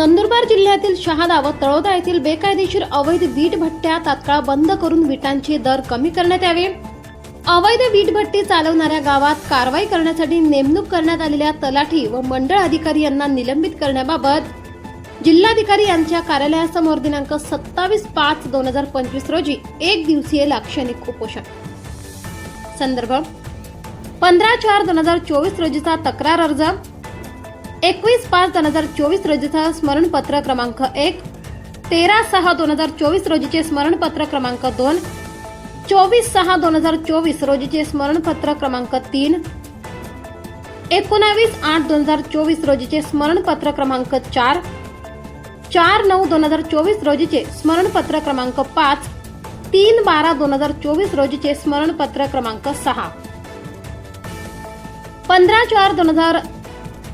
नंदुरबार जिल्ह्यातील शहादा व तळोदा येथील बेकायदेशीर अवैध वीट भट्ट्या तात्काळ बंद करून विटांचे दर कमी करण्यात यावे. अवैध वीट भट्टी चालवणाऱ्या गावात कारवाई करण्यासाठी नेमणूक करण्यात आलेल्या तलाठी व मंडळ अधिकारी यांना निलंबित करण्याबाबत जिल्हाधिकारी यांच्या कार्यालयासमोर दिनांक सत्तावीस पाच दोन हजार पंचवीस रोजी एक दिवसीय लाक्षणिक उपोषण. संदर्भ पंधरा चार दोन हजार चोवीस रोजीचा तक्रार अर्ज एकवीस पाच दोन हजार चोवीस रोजीचा स्मरणपत्र क्रमांक एक. तेरा सहा दोन हजार चोवीस रोजीचे स्मरणपत्र क्रमांक दोन. चोवीस सहा दोन हजार चोवीस रोजीचे स्मरणपत्र क्रमांक तीन. एकोणावीस आठ दोन हजार चोवीस रोजीचे स्मरणपत्र क्रमांक चार. चार नऊ दोन हजार चोवीस रोजीचे स्मरणपत्र क्रमांक पाच. तीन बारा दोन हजार चोवीस रोजीचे स्मरणपत्र क्रमांक सहा. पंधरा चार दोन हजार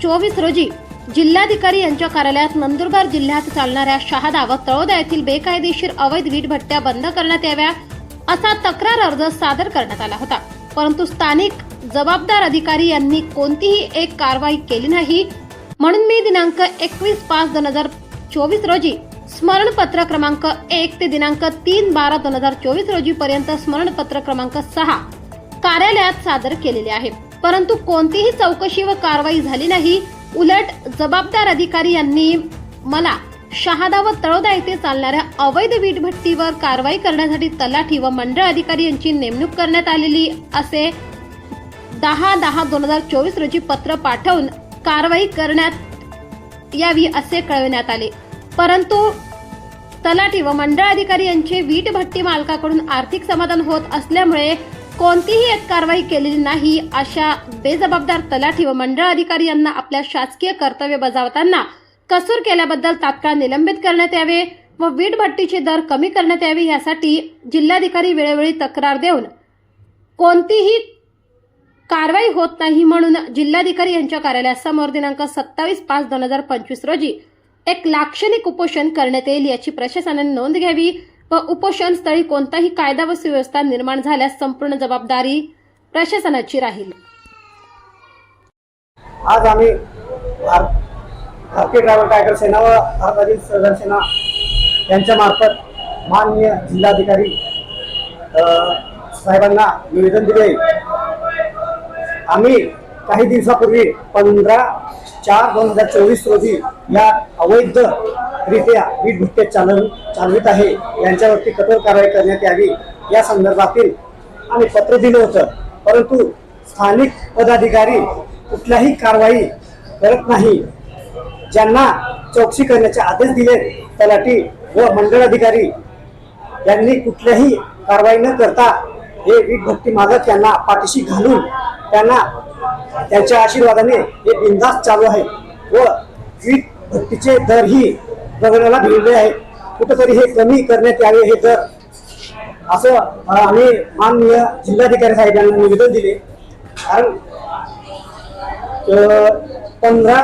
चोवीस रोजी जिल्हाधिकारी यांच्या कार्यालयात नंदुरबार जिल्ह्यात चालणाऱ्या शहादा व तळोदा येथील बेकायदेशीर अवैध वीट भट्ट्या बंद करण्यात याव्या असा तक्रार अर्ज सादर करण्यात आला होता. परंतु स्थानिक जबाबदार अधिकारी यांनी कोणतीही एक कारवाई केली नाही. म्हणून मी दिनांक एकवीस पाच दोन हजार चोवीस रोजी स्मरणपत्र क्रमांक एक ते दिनांक तीन बारा दोन हजार चोवीस रोजी पर्यंत स्मरणपत्र क्रमांक सहा कार्यालयात सादर केलेले आहे. परंतु कोणतीही चौकशी व कारवाई झाली नाही. उलट जबाबदार अधिकारी यांनी मला शहादा व तळोदा येथे चालणाऱ्या अवैध वीट भट्टीवर कारवाई करण्यासाठी तलाठी व मंडळ अधिकारी यांची नेमणूक करण्यात आलेली असे दहा दहा दोन हजार चोवीस रोजी पत्र पाठवून कारवाई करण्यात यावी असे कळविण्यात आले. परंतु तलाठी व मंडळ अधिकारी यांचे वीट भट्टी मालकाकडून आर्थिक समाधान होत असल्यामुळे कोणतीही एक कारवाई केलेली नाही अशा बेजबाबदार तलाठी व मंडळ अधिकारी यांना आपल्या शासकीय कर्तव्य बजावताना कसूर केल्याबद्दल तात्काळ निलंबित करण्यात यावे व वीट भट्टीचे दर कमी करण्यात यावे यासाठी जिल्हाधिकारी वेळोवेळी तक्रार देऊन कोणतीही कारवाई होत नाही म्हणून जिल्हाधिकारी यांच्या कार्यालयासमोर दिनांक सत्तावीस पाच दोन हजार पंचवीस रोजी एक लाक्षणिक उपोषण करण्यात येईल याची प्रशासनाने नोंद घ्यावी. व उपोषण स्थळी कोणताही कायदा व सुव्यवस्था निर्माण झाल्यास संपूर्ण जबाबदारी प्रशासनाची राहील. आज आम्ही भारतीय ट्रॅव्हल टायगर सेना व भारतातील सहकार सेना यांच्या मार्फत माननीय जिल्हाधिकारी साहेबांना निवेदन दिले. आम्ही काही दिवसापूर्वी पंधरा चार दोन हजार चोवीस रोजी या अवैध रित्या वीट भट्टे चालव चालवित आहे. यांच्यावरती कठोर कारवाई करण्यात यावी. या संदर्भातील आम्ही पत्र दिलं होतं. परंतु स्थानिक पदाधिकारी कुठल्याही कारवाई करत नाही. ज्यांना चौकशी करण्याचे आदेश दिले तलाठी व मंडळ अधिकारी यांनी कुठल्याही कारवाई न करता हे वीट भक्ती मालक यांना पाठीशी घालून त्यांना त्यांच्या आशीर्वादाने हे बिंदास चालू आहे व वीट भट्टीचे दरही गगनाला भिडले आहे. कुठंतरी हे कमी करण्यात यावे हे तर असं आम्ही माननीय जिल्हाधिकारी साहेब यांना निवेदन दिले. कारण पंधरा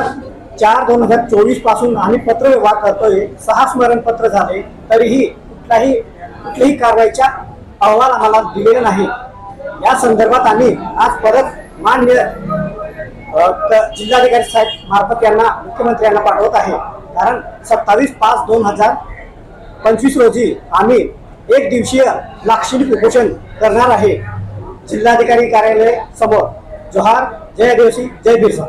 चार दोन हजार चोवीसपासून आम्ही पत्र व्यवहार करतोय. सहा स्मरणपत्र झाले. तरीही कुठलाही कुठल्याही कारवाईचा अहवाल आम्हाला दिलेला नाही. या संदर्भात आम्ही आज परत मान्य जिल्हाधिकारी साहेब मार्फत यांना मुख्यमंत्र्यांना पाठवत आहे. कारण सत्तावीस पाच दोन हजार पंचवीस रोजी आम्ही एक दिवसीय लाक्षणिक उपोषण करणार आहे. जिल्हाधिकारी कार्यालय समोर जोहार जय दिवशी जय बिरसा.